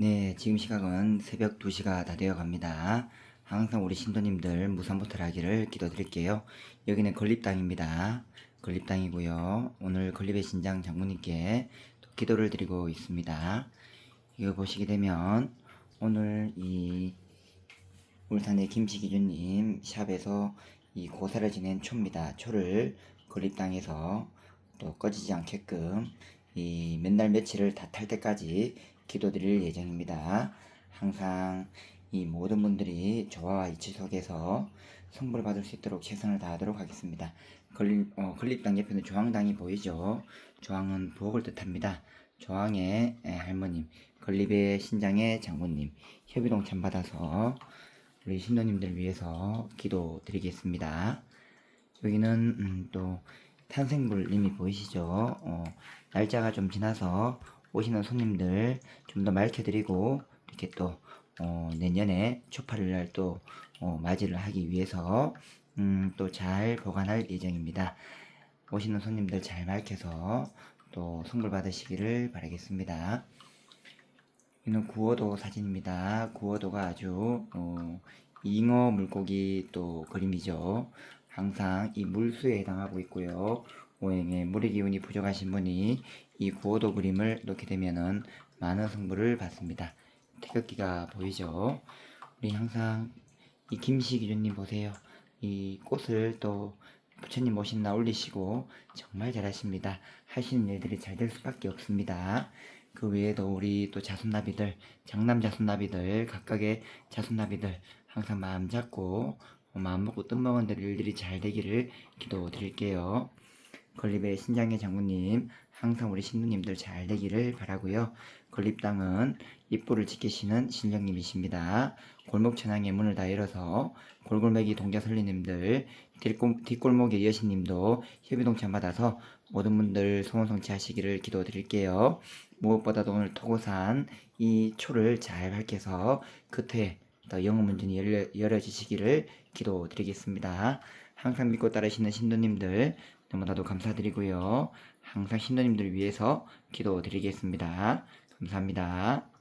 네, 지금 시각은 새벽 2시가 다 되어 갑니다. 항상 우리 신도님들 무산부터 하기를 기도드릴게요. 여기는 건립당입니다. 건립당이고요. 오늘 건립의 신장 장모님께 또 기도를 드리고 있습니다. 이거 보시게 되면 오늘 이 울산의 김시기준님 샵에서 이 고사를 지낸 초입니다. 초를 건립당에서 또 꺼지지 않게끔 이 맨날 며칠을 다 탈 때까지 기도드릴 예정입니다. 항상 이 모든 분들이 저와 이치 속에서 성불 받을 수 있도록 최선을 다하도록 하겠습니다. 건립, 어, 건립당 옆에는 조항당이 보이죠? 조항은 부엌을 뜻합니다. 조항의 에, 할머님, 건립의 신장의 장모님, 협의동 참 받아서 우리 신도님들 위해서 기도 드리겠습니다. 여기는 음, 또 탄생불님이 보이시죠? 어, 날짜가 좀 지나서 오시는 손님들 좀 더 맑혀드리고 이렇게 또 어, 내년에 초파를 날또 어, 맞이를 하기 위해서 음, 또 잘 보관할 예정입니다. 오시는 손님들 잘 맑혀서 또 선물 받으시기를 바라겠습니다. 이는 구워도 사진입니다. 구워도가 아주 어, 잉어 물고기 또 그림이죠. 항상 이 물수에 해당하고 있고요. 오행에 물의 기운이 부족하신 분이 이 구워도 그림을 놓게 되면은 많은 승부를 받습니다. 태극기가 보이죠? 우리 항상 이 김씨 기준님 보세요. 이 꽃을 또 부처님 모신 날 올리시고 정말 잘하십니다. 하시는 일들이 잘 될 수밖에 없습니다. 그 외에도 우리 또 자손나비들, 장남 자손나비들, 각각의 자손나비들 항상 마음 잡고 어, 마음 먹고 뜻먹은 대로 일들이 잘 되기를 기도 드릴게요. 건립의 신장의 장군님, 항상 우리 신부님들 잘 되기를 바라고요. 건립당은 입구를 지키시는 신령님이십니다. 골목 천왕의 문을 다 열어서 골골매기 동자 설리님들, 뒷골, 뒷골 목의 여신님도 협의 동참 받아서 모든 분들 소원 성취하시기를 기도드릴게요. 무엇보다도 오늘 토고산 이 초를 잘 밝혀서 더 영어 문전이 열려, 열어지시기를 기도드리겠습니다. 항상 믿고 따르시는 신도님들 너무나도 감사드리고요. 항상 신도님들 위해서 기도드리겠습니다. 감사합니다.